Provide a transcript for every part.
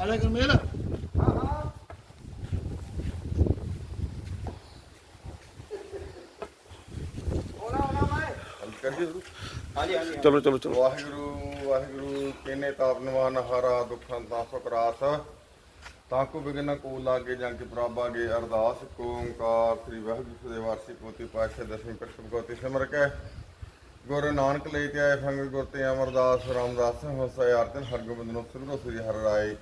ਆਲੇ ਗਰਮੇਲ ਚਲੋ ਚਲੋ ਚਲੋ। ਵਾਹਿਗੁਰੂ ਵਾਹਿਗੁਰੂ, ਕਿਨੇ ਤਾਪਨਵਾਨ ਹਾਰਾ ਦੁਖਾਂ ਦਾ ਸੁਕਰਾਸ ਤਾਂ ਕੋ ਬਿਗਨ ਕੋ ਲਾਗੇ ਜਾਂ ਕਿ ਪ੍ਰਾਪਾਗੇ ਅਰਦਾਸ, ਕੋ ਓੰਕਾਰ, ਸ੍ਰੀ ਵਾਹਿਗੁਰੂ ਦੇ ਵਾਰਸੀ ਕੋਤੀ ਪਾਤਸ਼ਾਹ ਦਸਵੀਂ ਪ੍ਰਸ਼ਮ ਕੋਤੀ ਸਿਮਰ ਕੇ। ਗੁਰੂ ਨਾਨਕ ਲਈ ਤੇ ਆਏ ਫੰਗ ਗੁਰ ਤੇ ਅਮਰਦਾਸ, ਰਾਮਦਾਸ ਹਸੈ ਆਰਤਨ ਹਰਗੋਬਿੰਦ ਨੂੰ ਸਿਮਰੋ ਸ੍ਰੀ ਹਰ ਰਾਏ,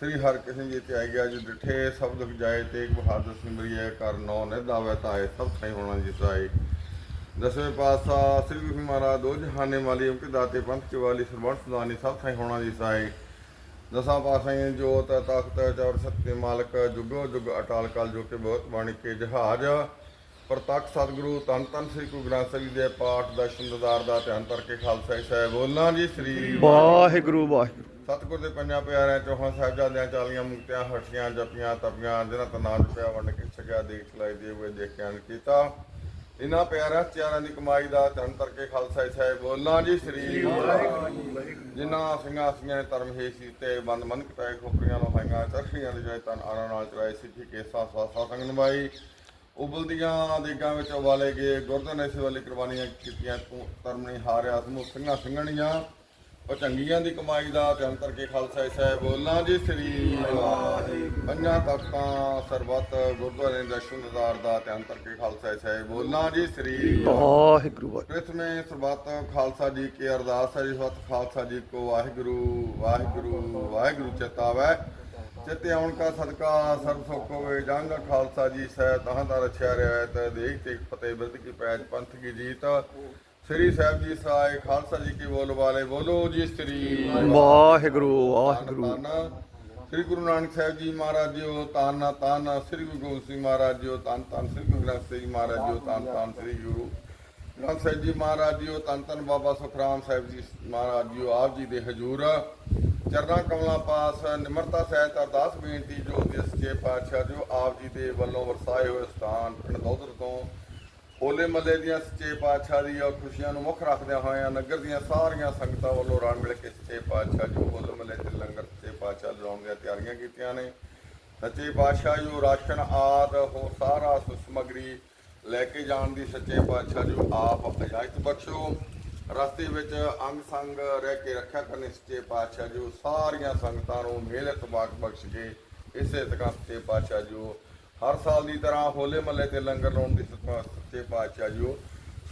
ਸ੍ਰੀ ਹਰਿ ਕ੍ਰਿਸ਼ਨ ਜੀ ਤੇ ਆਈ ਗਿਆ ਜੀ, ਡਿਠੇ ਸਭ ਦੁਖ ਜਾਏ, ਤੇਗ ਬਹਾਦਰ ਸਿਮਰਿਏ ਕਰ ਨੌ ਨਿਦਾਵੇ ਤਾਏ ਸਭ ਥਾਈ ਹੋਣਾ ਜੀ ਸਾਈ ਦਸਵੇਂ ਪਾਤਸ਼ਾਹ ਸ੍ਰੀ ਗੁਰੂ ਮਹਾਰਾਜ, ਦੋ ਜਹਾਨੇ ਵਾਲੀ ਉਨਕੇ ਦਾਤੇ, ਪੰਥ ਕੇ ਵਾਲੀ ਸਰਬੰਸ ਸੁਦਾਨੀ, ਸਭ ਥਾਈ ਹੋਣਾ ਜੀ ਸਾਈ ਦਸਾਂ ਪਾਤਸ਼ਾਹਾਂ ਜੋਤ, ਤਾਕਤ ਚੌਰ ਸਤਿ ਮਾਲਕ, ਜੁਗੋ ਜੁਗ ਅਟਾਲ ਕਾਲ ਜੋ ਕੇ ਬਹੁਤ ਬਾਣੀ ਕੇ ਜਹਾਜ। ਪ੍ਰਤੱਖ ਸਤਿਗੁਰੂ ਤਨ ਤਨ ਸ੍ਰੀ ਗੁਰੂ ਗ੍ਰੰਥ ਸਾਹਿਬ ਜੀ ਦੇ ਪਾਠ ਦਰਸ਼ਨ ਦਦਾਰ ਦਾ ਧਿਆਨ ਕਰਕੇ ਖਾਲਸਾ ਜੀ ਸਾਹਿਬ। ਬੋਲਣਾ ਜੀ ਸ੍ਰੀ ਵਾਹਿਗੁਰੂ ਵਾਹਿਗੁਰੂ। ਸਤਿਗੁਰ ਦੇ ਪੰਜਾਂ ਪਿਆਰਿਆਂ ਚੌਹਾਂ ਸਾਹਿਬਜ਼ਾਦਿਆਂ ਚਾਲੀਆਂ ਮੁਕਤਿਆਂ ਹਰਸ਼ੀਆਂ ਜਪੀਆਂ ਤਪੀਆਂ ਜਿਨ੍ਹਾਂ ਤਾਂ ਨਾਮ ਜਪਿਆ ਵੰਡ ਕੇ ਛਕਿਆ ਦੇਖ ਚਲਾਈ ਦੇ ਹੋਏ ਦੇਖ ਕੇ ਅਨ ਕੀਤਾ। ਇਹਨਾਂ ਪਿਆਰਿਆਂ ਚਾਰਾਂ ਦੀ ਕਮਾਈ ਦਾ ਧੰਨ ਕਰਕੇ ਖਾਲਸਾ ਜੀ ਸਾਹਿਬ ਬੋਲਣਾ ਜੀ ਸ੍ਰੀ ਜਿਨ੍ਹਾਂ ਸਿੰਘਾਂ ਸਿੰਘਾਂ ਨੇ ਧਰਮ ਹੈ ਸੀ ਤੇ ਬੰਦ ਮਨ ਕਟਾਏ ਖੋਪਰੀਆਂ ਲੋਹਾਈਆਂ ਚਰਖੀਆਂ ਦੇ ਜਾਇ ਤਨ ਆਰਾਂ ਨਾਲ ਚਰਾਏ ਸੀ ਠੀਕ ਕੇਸਾ ਸਾਸਾ ਸੰਗ ਨਿਭਾਈ। ਉਬਲਦੀਆਂ ਦੇਗਾਂ ਵਿੱਚ ਉਬਾਲੇ ਗਏ ਗੁਰਦਨ ਐਸੇ ਵਾਲੀ ਕੁਰਬਾਨੀਆਂ ਕੀਤੀਆਂ ਤੂੰ ਨਹੀਂ ਹਾਰਿਆ ਸਮੂਹ ਸਿੰਘਾਂ ਸਿੰਘਣੀਆਂ। ਉਹ ਚੰਗੀਆਂ ਦੀ ਕਮਾਈ ਦਾ ਧਿਆਨ ਕਰਕੇ ਖਾਲਸਾ ਜੀ ਸਾਹਿਬ ਬੋਲਣਾ ਜੀ ਸ੍ਰੀ ਪੰਜਾਂ ਤਖਤਾਂ ਸਰਬੱਤ ਗੁਰਦੁਆਰੇ ਦਾ ਖਾਲਸਾ ਸਾਹਿਬ ਬੋਲਣਾ ਜੀ ਸ੍ਰੀ ਵਾਹਿਗੁਰੂ ਵਾਹਿਗੁਰੂ। ਪ੍ਰਥਮੇ ਸਰਬੱਤ ਖਾਲਸਾ ਜੀ ਕੀ ਅਰਦਾਸ ਹੈ ਜੀ ਸਤ ਖਾਲਸਾ ਜੀ ਕੋ ਵਾਹਿਗੁਰੂ ਵਾਹਿਗੁਰੂ ਵਾਹਿਗੁਰੂ ਚਿਤਾਵੈ ਚਿਤੇ ਆਉਣ ਕਾ ਸਦਕਾ ਸਰਬ ਸੁਖ ਹੋਵੇ। ਜੰਗ ਖਾਲਸਾ ਜੀ ਸਹਿ ਤਹਾਂ ਦਾ ਰਛਿਆ ਰਿਆਇਤ ਦੇਖ ਤੇ ਫਤਿਹ ਬਿਰਦ ਕੀ ਪੈਜ ਪੰਥ ਕੀ ਜੀਤ। ਸ੍ਰੀ ਸਾਹਿਬ ਜੀ ਸਹਾਇ ਖਾਲਸਾ ਜੀ ਕੀ ਬੋਲ ਵਾਲੇ ਬੋਲੋ ਜੀ ਸ੍ਰੀ ਵਾਹਿਗੁਰੂ ਵਾਹਿਗੁਰੂ। ਸ੍ਰੀ ਗੁਰੂ ਨਾਨਕ ਸਾਹਿਬ ਜੀ ਮਹਾਰਾਜ ਜੀਓ ਤਾਨਾ ਤਾਨਾ ਸ੍ਰੀ ਗੁਰੂ ਗੋਬਿੰਦ ਸਿੰਘ ਮਹਾਰਾਜ ਜੀਓ ਤਨ ਤਨ ਸ੍ਰੀ ਗੁਰੂ ਗ੍ਰੰਥ ਸਾਹਿਬ ਜੀ ਮਹਾਰਾਜ ਜੀਓ ਤਨ ਤਨ ਸ੍ਰੀ ਗੁਰੂ ਗ੍ਰੰਥ ਸਾਹਿਬ ਜੀ ਮਹਾਰਾਜ ਜੀਓ ਤਨ ਤਨ ਬਾਬਾ ਸੁਖਰਾਮ ਸਾਹਿਬ ਜੀ ਮਹਾਰਾਜ ਜੀਓ ਆਪ ਜੀ ਦੇ ਹਜੂਰ। ਚਰਨਾ ਕਮਲਾ ਪਾਸ ਨਿਮਰਤਾ ਸਹਿਤ ਅਰਦਾਸ ਬੇਨਤੀ ਜੋ ਦੇ ਸੱਚੇ ਪਾਤਸ਼ਾਹ ਜੋ ਆਪ ਜੀ ਦੇ ਵੱਲੋਂ ਵਰਸਾਏ ਹੋਏ ਸਥਾਨ ਪਿੰਡ ਦੌਦਰ ਤੋਂ ਹੋਲੇ ਮੱਲੇ ਦੀਆਂ ਸੱਚੇ ਪਾਤਸ਼ਾਹ ਦੀ ਔਰ ਖੁਸ਼ੀਆਂ ਨੂੰ ਮੁੱਖ ਰੱਖਦਿਆਂ ਹੋਇਆਂ ਨਗਰ ਦੀਆਂ ਸਾਰੀਆਂ ਸੰਗਤਾਂ ਵੱਲੋਂ ਰਲ ਮਿਲ ਕੇ ਸੱਚੇ ਪਾਤਸ਼ਾਹ ਜੋ ਹੋਲੇ ਮੱਲੇ ਤੇ ਲੰਗਰ ਸੱਚੇ ਪਾਤਸ਼ਾਹ ਲਾਉਣ ਦੀਆਂ ਤਿਆਰੀਆਂ ਕੀਤੀਆਂ ਨੇ। ਸੱਚੇ ਪਾਤਸ਼ਾਹ ਜੋ ਰਾਸ਼ਨ ਆਦ ਹੋ ਸਾਰਾ ਸਮਗਰੀ ਲੈ ਕੇ ਜਾਣ ਦੀ ਸੱਚੇ ਪਾਤਸ਼ਾਹ ਜੋ ਆਪ ਇਜਾਜ਼ਤ ਬਖਸ਼ੋ। ਰਸਤੇ ਵਿੱਚ ਅੰਗ ਸੰਗ ਰਹਿ ਕੇ ਰੱਖਿਆ ਕਰਨੀ ਸੱਚੇ ਪਾਤਸ਼ਾਹ ਜੋ ਸਾਰੀਆਂ ਸੰਗਤਾਂ ਨੂੰ ਮਿਹਰ ਤਬਾਕ ਬਖਸ਼ ਕੇ ਇਸੇ ਤਰ੍ਹਾਂ ਸੱਚੇ ਪਾਤਸ਼ਾਹ ਜੋ ਹਰ ਸਾਲ ਦੀ ਤਰ੍ਹਾਂ ਹੋਲੇ ਮੱਲੇ ਤੇ ਲੰਗਰ ਲਾਉਣ ਦੀ ਸੱਚਾ- ਸੱਚੇ ਪਾਤਸ਼ਾਹ ਜੋ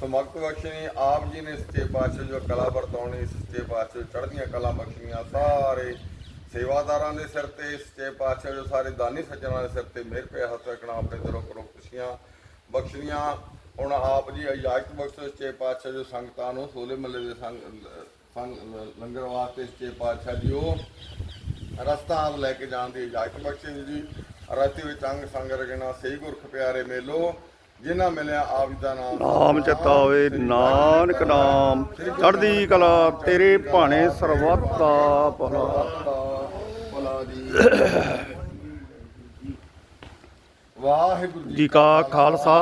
ਸਮਗਤ ਬਖਸ਼ਣੀ, ਆਪ ਜੀ ਨੇ ਸੱਚੇ ਪਾਤਸ਼ਾਹ ਜੋ ਕਲਾ ਵਰਤਾਉਣੀ, ਸੱਚੇ ਪਾਤਸ਼ਾਹ ਚੜ੍ਹਦੀਆਂ ਕਲਾ ਬਖਸ਼ਣੀਆਂ, ਸਾਰੇ ਸੇਵਾਦਾਰਾਂ ਦੇ ਸਿਰ ਤੇ, ਸੱਚੇ ਪਾਤਸ਼ਾਹ ਜੋ ਸਾਰੇ ਦਾਨੀ ਸੱਜਣਾਂ ਦੇ ਸਿਰ ਤੇ ਮਿਹਰ ਪਿਆ ਹੱਥ ਰੱਖਣਾ, ਆਪਣੇ ਦਿਲੋਂ ਕਰੋ ਖੁਸ਼ੀਆਂ ਬਖਸ਼ਣੀਆਂ। ਹੁਣ ਆਪ ਜੀ ਇਜਾਜ਼ਤ ਬਖਸ਼ੋ ਸੱਚੇ ਪਾਤਸ਼ਾਹ ਜੋ ਸੰਗਤਾਂ ਨੂੰ ਹੋਲੇ ਮੱਲੇ ਦੇ ਸੰਗ ਸੰਗ- ਲੰਗਰ ਵਾਸਤੇ ਸੱਚੇ ਪਾਤਸ਼ਾਹ ਜੀ ਉਹ ਰਸਤਾ ਆਪ ਲੈ ਕੇ ਜਾਣ ਦੀ ਇਜਾਜ਼ਤ ਬਖਸ਼ੇ ਜੀ। ਰਸਤੇ ਵਿੱਚ ਅੰਗ ਸੰਗ ਰਗਣਾ ਸਹੀ ਗੁਰਖ ਪਿਆਰੇ ਮੇਲੋ ਜਿਨ੍ਹਾਂ ਮਿਲਿਆ ਆਪ ਜੀ ਦਾ ਨਾਮ ਨਾਮ ਚੇਤਾ ਹੋਵੇ ਨਾਨਕ ਨਾਮ। ਚੜ੍ਹਦੀ ਕਲਾ ਤੇਰੇ ਭਾਣੇ ਸਰਬੱਤ ਦਾ ਭਲਾ। ਭਲਾ ਦੀ ਵਾਹਿਗੁਰੂ ਜੀ ਕਾ ਖਾਲਸਾ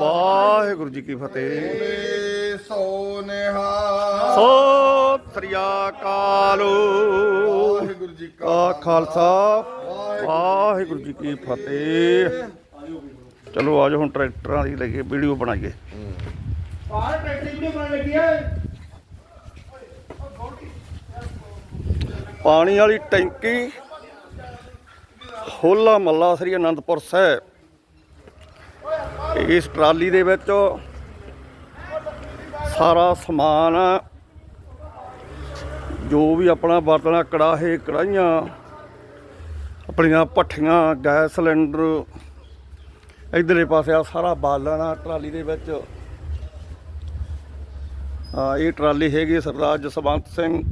ਵਾਹਿਗੁਰੂ ਜੀ ਕੀ ਫਤਿਹ। ਸੋ ਨਿਹਾਲ ਸੋ ਸ੍ਰੀ ਅਕਾਲ। ਵਾਹਿਗੁਰੂ ਜੀ ਕਾ ਖਾਲਸਾ ਵਾਹਿਗੁਰੂ ਜੀ ਕੀ ਫਤਿਹ। ਚਲੋ ਆਜੋ ਹੁਣ ਟਰੈਕਟਰਾਂ ਦੀ ਲਈਏ ਵੀਡੀਓ ਬਣਾਈਏ। ਆਹ ਟਰੈਕਟਰ ਵੀਡੀਓ ਬਣਾਉਣ ਲੱਗੀ ਹੈ ਪਾਣੀ ਵਾਲੀ ਟੈਂਕੀ ਹੋਲਾ ਮੱਲਾ ਸ੍ਰੀ ਅਨੰਦਪੁਰ ਸਾਹਿਬ। ਇਸ ਟਰਾਲੀ ਦੇ ਵਿੱਚ ਸਾਰਾ ਸਮਾਨ, ਜੋ ਵੀ ਆਪਣਾ ਵਰਤਣਾ, ਕੜਾਹੇ, ਕੜਾਹੀਆਂ, ਆਪਣੀਆਂ ਭੱਠੀਆਂ, ਗੈਸ ਸਿਲੰਡਰ, ਇਧਰਲੇ ਪਾਸੇ ਆ ਸਾਰਾ ਬਾਲਣ ਆ ਟਰਾਲੀ ਦੇ ਵਿੱਚ। ਆ, ਇਹ ਟਰਾਲੀ ਹੈਗੀ ਸਰਦਾਰ ਜਸਵੰਤ ਸਿੰਘ।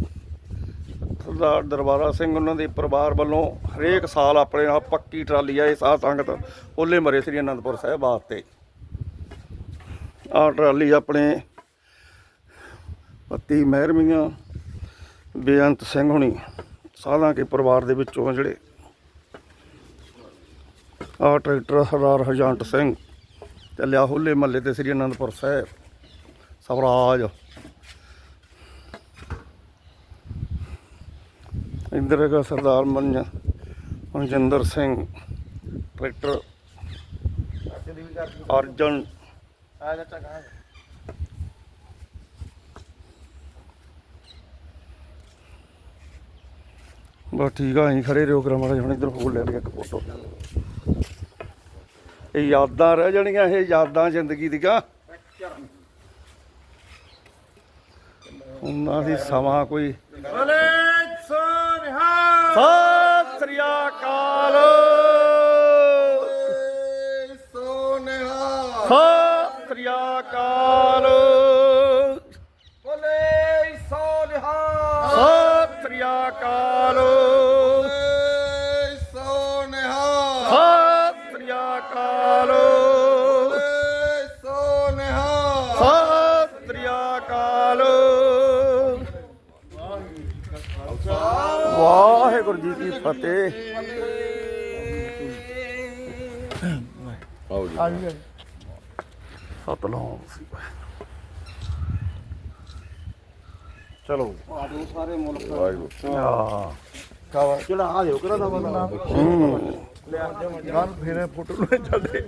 ਸਰਦਾਰ ਦਰਬਾਰਾ ਸਿੰਘ ਉਹਨਾਂ ਦੇ ਪਰਿਵਾਰ ਵੱਲੋਂ ਹਰੇਕ ਸਾਲ ਆਪਣੇ ਆ ਪੱਕੀ ਟਰਾਲੀ ਆ ਇਹ ਸਾਧ ਸੰਗਤ ਓਲੇ ਮਰੇ ਸ੍ਰੀ ਅਨੰਦਪੁਰ ਸਾਹਿਬ ਵਾਸਤੇ ਆ ਟਰਾਲੀ ਆਪਣੇ ਪੱਤੀ ਮਹਿਰਮੀਆਂ, ਬੇਅੰਤ ਸਿੰਘ ਹੁਣੀ, ਸਾਧਾਂ ਕੇ ਪਰਿਵਾਰ ਦੇ ਵਿੱਚੋਂ ਜਿਹੜੇ। ਆ ਟਰੈਕਟਰ ਸਰਦਾਰ ਹਰਜੰਟ ਸਿੰਘ ਚੱਲਿਆ ਹੋਲੇ ਮਹੱਲੇ ਤੇ ਸ੍ਰੀ ਅਨੰਦਪੁਰ ਸਾਹਿਬ। ਸਵਰਾਜ। ਇੰਦਰ ਹੈਗਾ ਸਰਦਾਰ ਮਨ ਮਨਜਿੰਦਰ ਸਿੰਘ, ਟਰੈਕਟਰ, ਅਰਜਨ। ਬਸ ਠੀਕ ਆ, ਅਸੀਂ ਖੜੇ ਰਿਓ ਕਰਾਂਗੇ ਹੁਣ ਇੱਧਰ ਹੋ ਲੈ ਲਿਆ ਇੱਕ ਫੋਟੋ ਇਹ ਯਾਦਾਂ ਰਹਿ ਜਾਣੀਆਂ, ਇਹ ਯਾਦਾਂ ਜ਼ਿੰਦਗੀ ਦੀਆਂ। ਉਹਨਾਂ ਦੀ ਸਮਾਂ ਕੋਈ ਸਤਿ ਸ੍ਰੀ ਅਕਾਲ। ਸੋਨਿਹਾ ਸਤਿ ਸ੍ਰੀ ਅਕਾਲ। ਬੋਲੇ ਸੋਨਿਹਾ। ਸਤਿ ਸ੍ਰੀ ਅਕਾਲ। ਸੋਨਿਹਾ। ਸਤਿ ਸ੍ਰੀ ਅਕਾਲ। ਵਾਹਿਗੁਰੂ ਜੀ ਕੀ ਫਤਿਹ। ਆਓ ਜੀ। ਸਤਨਾਮ ਸੀ ਚਲੋ ਵਾਹਿਗੁਰੂ। ਆ ਚਲਾ ਆ ਦਿਓ ਕਿਹੜਾ ਦਾ ਬੰਦਾ ਹੂੰ। ਗੱਲ ਫੇਰੇ ਫੋਟੋ ਲੈ ਚੱਲਦੇ।